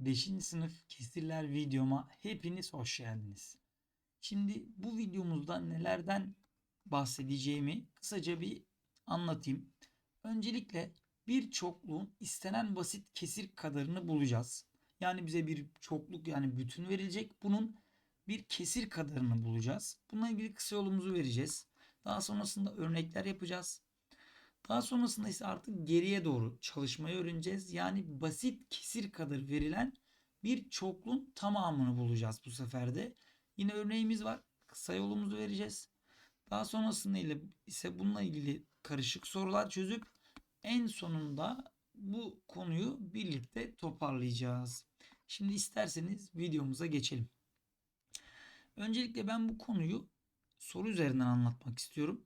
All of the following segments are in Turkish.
5. sınıf kesirler videoma hepiniz hoş geldiniz. Şimdi bu videomuzda nelerden bahsedeceğimi kısaca bir anlatayım. Öncelikle bir çokluğun istenen basit kesir kadarını bulacağız. Yani bize bir çokluk yani bütün verilecek. Bunun bir kesir kadarını bulacağız. Bununla ilgili kısa yolumuzu vereceğiz. Daha sonrasında örnekler yapacağız. Daha sonrasında ise artık geriye doğru çalışmayı öğreneceğiz. Yani basit kesir kadar verilen bir çokluğun tamamını bulacağız bu sefer de. Yine örneğimiz var. Kısa yolumuzu vereceğiz. Daha sonrasında ise bununla ilgili karışık sorular çözüp en sonunda bu konuyu birlikte toparlayacağız. Şimdi isterseniz videomuza geçelim. Öncelikle ben bu konuyu soru üzerinden anlatmak istiyorum.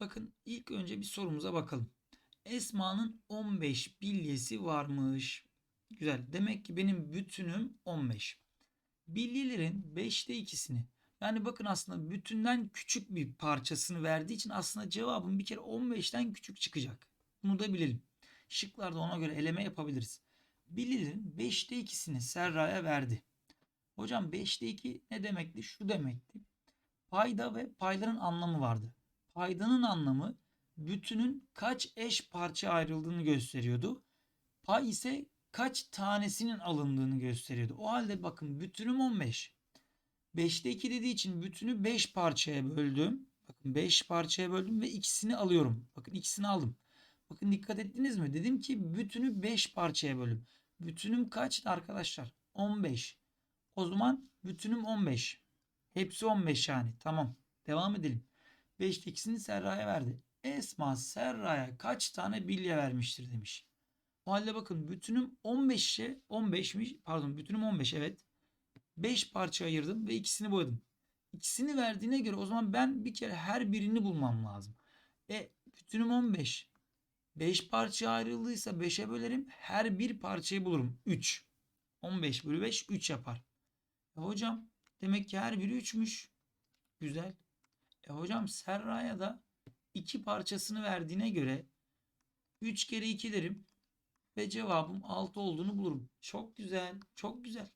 Bakın ilk önce bir sorumuza bakalım. Esma'nın 15 bilyesi varmış. Güzel. Demek ki benim bütünüm 15. Bilyelerin 5'te ikisini yani bakın aslında bütünden küçük bir parçasını verdiği için aslında cevabım bir kere 15'ten küçük çıkacak. Bunu da bilelim. Şıklarda ona göre eleme yapabiliriz. Bilyelerin 5'te ikisini Serra'ya verdi. Hocam 5'te 2 ne demekti? Şu demekti. Payda ve payların anlamı vardı. Paydanın anlamı bütünün kaç eş parça ayrıldığını gösteriyordu. Pay ise kaç tanesinin alındığını gösteriyordu. O halde bakın bütünüm 15. 5'te 2 dediği için bütünü 5 parçaya böldüm. Bakın 5 parçaya böldüm ve ikisini alıyorum. Bakın ikisini aldım. Bakın dikkat ettiniz mi? Dedim ki bütünü 5 parçaya bölüm. Bütünüm kaçtı arkadaşlar? 15. O zaman bütünüm 15. Hepsi 15 yani. Tamam. Devam edelim. 5'te ikisini Serra'ya verdi. Esma Serra'ya kaç tane bilye vermiştir demiş. O halde bakın bütünüm 15'e 15'miş. Pardon bütünüm 15 evet. 5 parça ayırdım ve ikisini boyadım. İkisini verdiğine göre o zaman ben bir kere her birini bulmam lazım. E bütünüm 15. 5 parça ayrıldıysa 5'e bölerim. Her bir parçayı bulurum. 3. 15 bölü 5 3 yapar. E hocam demek ki her biri 3'müş. Güzel. E hocam Serra'ya da 2 parçasını verdiğine göre 3 kere 2 derim. Ve cevabım 6 olduğunu bulurum. Çok güzel. Çok güzel.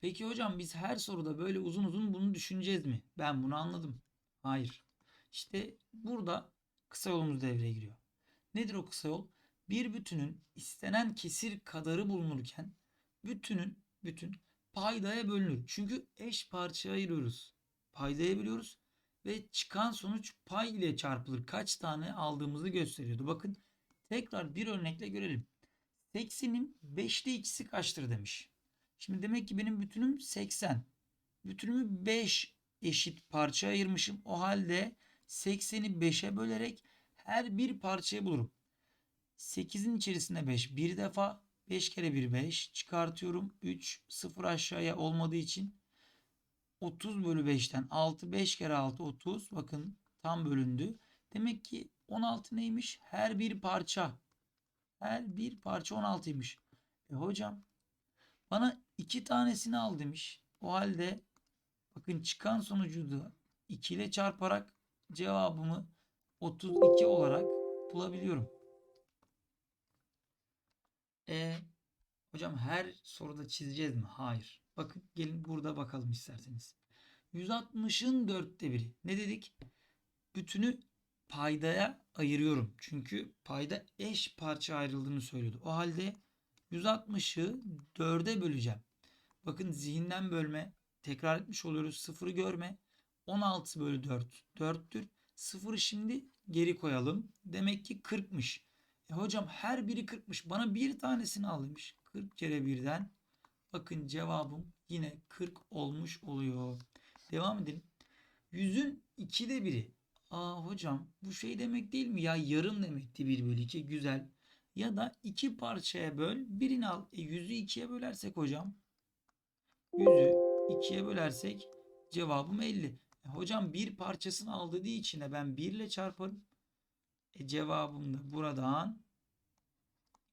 Peki hocam biz her soruda böyle uzun uzun bunu düşüneceğiz mi? Ben bunu anladım. Hayır. İşte burada kısa yolumuz devreye giriyor. Nedir o kısa yol? Bir bütünün istenen kesir kadarı bulunurken bütünün bütün paydaya bölünür. Çünkü eş parçaya ayırıyoruz. Paydaya bölüyoruz ve çıkan sonuç pay ile çarpılır. Kaç tane aldığımızı gösteriyordu. Bakın tekrar bir örnekle görelim. 80'in 5'te ikisi kaçtır demiş. Şimdi demek ki benim bütünüm 80. Bütünümü 5 eşit parça ayırmışım. O halde 80'i 5'e bölerek her bir parçayı bulurum. 8'in içerisinde 5 bir defa 5 kere 1 5 çıkartıyorum. 3 0 aşağıya olmadığı için 30 bölü 5'ten 6 5 kere 6 30 bakın tam bölündü. Demek ki 16 neymiş? Her bir parça. Her bir parça 16'ymış. E hocam bana iki tanesini al demiş. O halde bakın çıkan sonucu da 2 ile çarparak cevabımı 32 olarak bulabiliyorum. E hocam her soruda çizeceğiz mi? Hayır. Bakın gelin burada bakalım isterseniz. 160'ın dörtte biri. Ne dedik? Bütünü paydaya ayırıyorum. Çünkü payda eş parça ayrıldığını söylüyordu. O halde 160'ı 4'e böleceğim. Bakın zihinden bölme. Tekrar etmiş oluyoruz. Sıfırı görme. 16 bölü 4 4'tür. Sıfırı şimdi geri koyalım. Demek ki 40'mış. E hocam her biri 40'mış. Bana bir tanesini al demiş. 40 kere birden. Bakın cevabım yine 40 olmuş oluyor. Devam edelim. Yüzün 2'de biri. Aa hocam bu şey demek değil mi ya yarım demekti 1 bölü 2 güzel. Ya da iki parçaya böl birini al. E, yüzü ikiye bölersek hocam. Yüzü ikiye bölersek cevabım 50. E, hocam bir parçasını al dediği için ben 1 ile çarparım. E, cevabım da buradan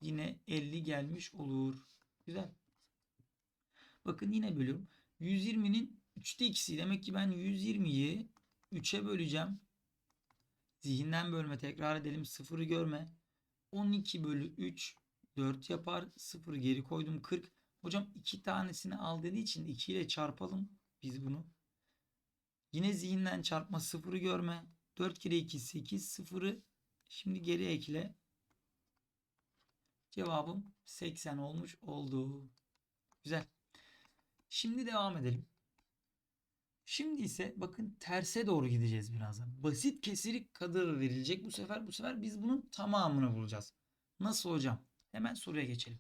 yine 50 gelmiş olur. Güzel. Bakın yine bölüyorum. 120'nin 3'te ikisi. Demek ki ben 120'yi 3'e böleceğim. Zihinden bölme tekrar edelim. Sıfırı görme. 12 bölü 3 4 yapar. 0 geri koydum 40. Hocam 2 tanesini al dediği için 2 ile çarpalım biz bunu. Yine zihinden çarpma 0'ı görme. 4 kere 2 8 0'ı şimdi geri ekle. Cevabım 80 olmuş oldu. Güzel. Şimdi devam edelim. Şimdi ise bakın terse doğru gideceğiz birazdan. Basit kesiri kadar verilecek bu sefer. Bu sefer biz bunun tamamını bulacağız. Nasıl hocam? Hemen soruya geçelim.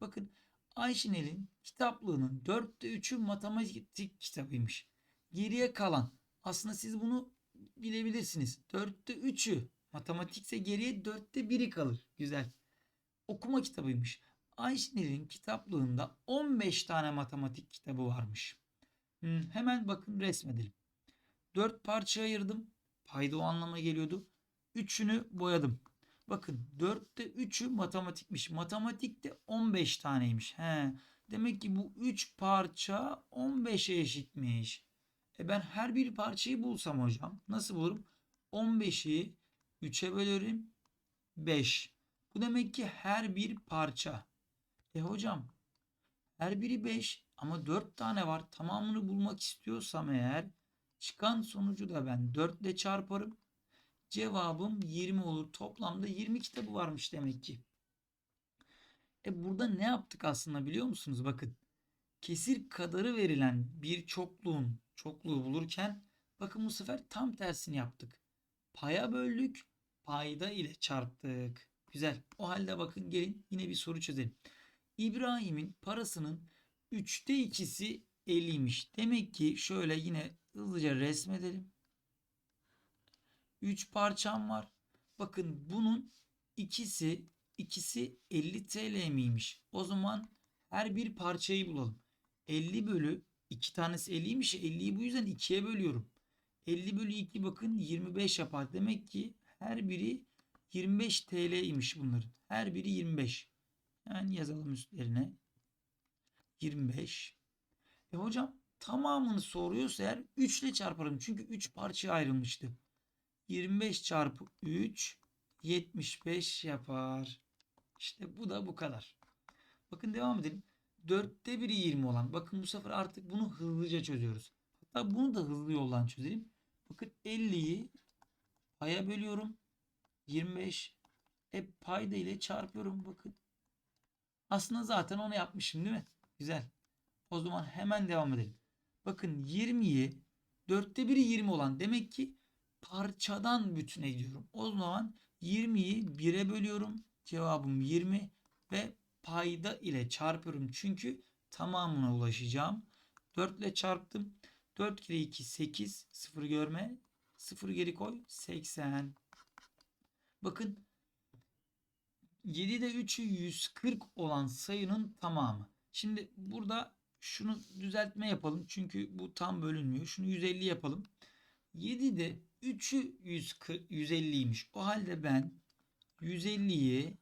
Bakın Ayşinel'in kitaplığının 4'te 3'ü matematik kitabıymış. Geriye kalan aslında siz bunu bilebilirsiniz. 4'te 3'ü matematikse geriye 4'te 1'i kalır. Güzel. Okuma kitabıymış. Ayşinel'in kitaplığında 15 tane matematik kitabı varmış. Hmm, hemen bakın resmedelim. 4 parça ayırdım. Payda o anlama geliyordu. Üçünü boyadım. Bakın 4'te 3'ü matematikmiş. Matematikte 15 taneymiş. He. Demek ki bu 3 parça 15'e eşitmiş. E ben her bir parçayı bulsam hocam nasıl bulurum? 15'i 3'e bölürüm. 5. Bu demek ki her bir parça. E hocam her biri 5 ama 4 tane var. Tamamını bulmak istiyorsam eğer çıkan sonucu da ben 4 ile çarparım. Cevabım 20 olur. Toplamda 20 kitabı varmış demek ki. E burada ne yaptık aslında biliyor musunuz? Bakın kesir kadarı verilen bir çokluğun çokluğu bulurken bakın bu sefer tam tersini yaptık. Paya böldük, payda ile çarptık. Güzel. O halde bakın gelin yine bir soru çözelim. İbrahim'in parasının 3'te 2'si 50'ymiş. Demek ki şöyle yine hızlıca resmedelim. 3 parçam var. Bakın bunun ikisi ikisi 50 TL miymiş? O zaman her bir parçayı bulalım. 50 bölü 2 tanesi 50'ymiş. 50'yi bu yüzden 2'ye bölüyorum. 50 bölü 2 bakın 25 yapar. Demek ki her biri 25 TL imiş bunların. Her biri 25. Yani yazalım üstlerine. 25. E hocam tamamını soruyorsa eğer 3 ile çarparım. Çünkü 3 parçaya ayrılmıştı. 25 çarpı 3 75 yapar. İşte bu da bu kadar. Bakın devam edelim. 4'te biri 20 olan. Bakın bu sefer artık bunu hızlıca çözüyoruz. Hatta bunu da hızlı yoldan çözelim. Bakın 50'yi paya bölüyorum. 25 e payda ile çarpıyorum bakın. Aslında zaten onu yapmışım değil mi? Güzel. O zaman hemen devam edelim. Bakın 20'yi 4'te biri 20 olan demek ki parçadan bütüne gidiyorum. O zaman 20'yi 1'e bölüyorum. Cevabım 20 ve payda ile çarpıyorum. Çünkü tamamına ulaşacağım. 4 ile çarptım. 4 kere 2 8 0 görme. 0 geri koy 80. Bakın 7'de 3'ü 140 olan sayının tamamı. Şimdi burada şunu düzeltme yapalım. Çünkü bu tam bölünmüyor. Şunu 150 yapalım. 7'de 3'ü 140, 150'ymiş. O halde ben 150'yi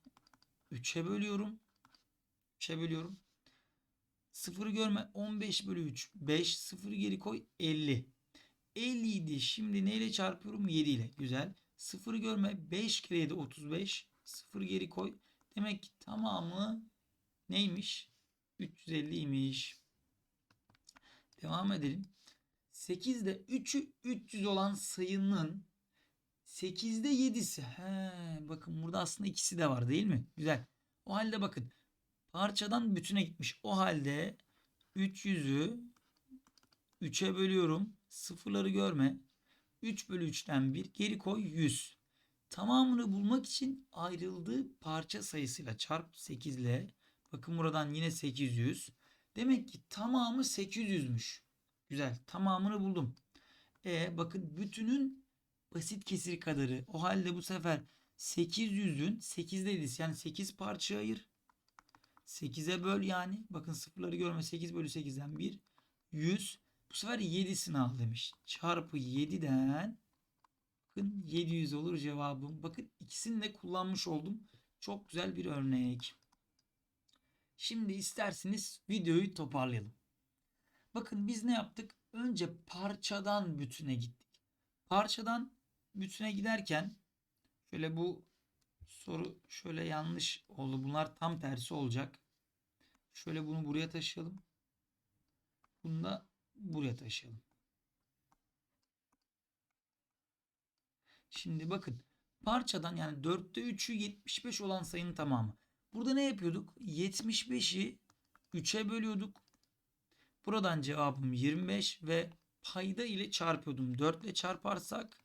3'e bölüyorum. 3'e bölüyorum. 0'ı görme 15 bölü 3 5 0 geri koy 50. 50 idi. Şimdi neyle çarpıyorum? 7 ile. Güzel. 0'ı görme 5 kere 7 35. 0 geri koy. Demek ki tamamı neymiş? 350'ymiş. Devam edelim. 8'de 3'ü 300 olan sayının 8'de 7'si. He, bakın burada aslında ikisi de var değil mi? Güzel. O halde bakın parçadan bütüne gitmiş. O halde 300'ü 3'e bölüyorum. Sıfırları görme. 3 bölü 3'ten 1 geri koy 100. Tamamını bulmak için ayrıldığı parça sayısıyla çarp 8 ile. Bakın buradan yine 800. Demek ki tamamı 800'müş. Güzel. Tamamını buldum. E bakın bütünün basit kesir kadarı. O halde bu sefer 800'ün 8'de 7'si yani 8 parçaya ayır. 8'e böl yani. Bakın sıfırları görme. 8 bölü 8'den 1. 100. Bu sefer 7'sini al demiş. Çarpı 7'den bakın 700 olur cevabım. Bakın ikisini de kullanmış oldum. Çok güzel bir örnek. Şimdi isterseniz videoyu toparlayalım. Bakın biz ne yaptık? Önce parçadan bütüne gittik. Parçadan bütüne giderken şöyle bu soru şöyle yanlış oldu. Bunlar tam tersi olacak. Şöyle bunu buraya taşıyalım. Bunu da buraya taşıyalım. Şimdi bakın parçadan yani 4'te 3'ü 75 olan sayının tamamı. Burada ne yapıyorduk? 75'i 3'e bölüyorduk. Buradan cevabım 25 ve payda ile çarpıyordum. 4 ile çarparsak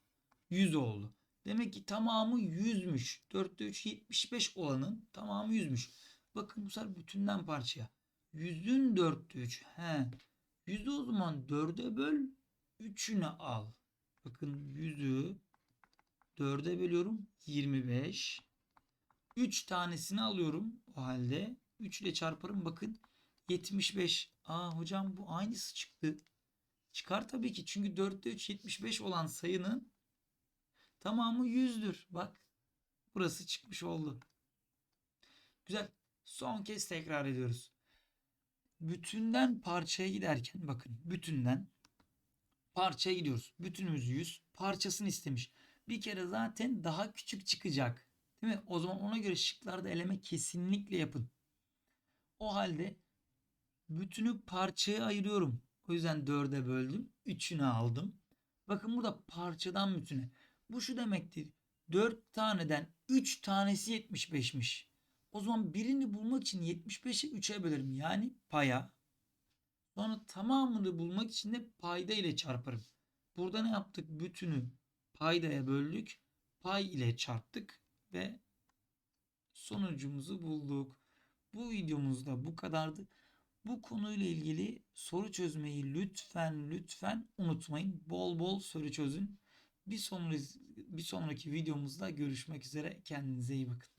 100 oldu. Demek ki tamamı 100'müş. 4'te 3 75 olanın tamamı 100'müş. Bakın bu sefer bütünden parçaya. 100'ün 4'te 3. He. 100'ü o zaman 4'e böl 3'ünü al. Bakın 100'ü 4'e bölüyorum. 25. 3 tanesini alıyorum o halde. 3 ile çarparım. Bakın 75. Aa hocam bu aynısı çıktı. Çıkar tabii ki. Çünkü 4'te 3 75 olan sayının tamamı 100'dür. Bak burası çıkmış oldu. Güzel. Son kez tekrar ediyoruz. Bütünden parçaya giderken bakın bütünden parçaya gidiyoruz. Bütünümüz 100. Parçasını istemiş. Bir kere zaten daha küçük çıkacak. Değil mi? O zaman ona göre şıklarda eleme kesinlikle yapın. O halde bütünü parçaya ayırıyorum. O yüzden 4'e böldüm. 3'ünü aldım. Bakın burada parçadan bütüne. Bu şu demektir. 4 taneden 3 tanesi 75'miş. O zaman birini bulmak için 75'i 3'e bölerim. Yani paya. Sonra tamamını bulmak için de payda ile çarparım. Burada ne yaptık? Bütünü paydaya böldük. Pay ile çarptık ve sonucumuzu bulduk. Bu videomuzda bu kadardı. Bu konuyla ilgili soru çözmeyi lütfen lütfen unutmayın. Bol bol soru çözün. Bir sonraki, bir sonraki videomuzda görüşmek üzere. Kendinize iyi bakın.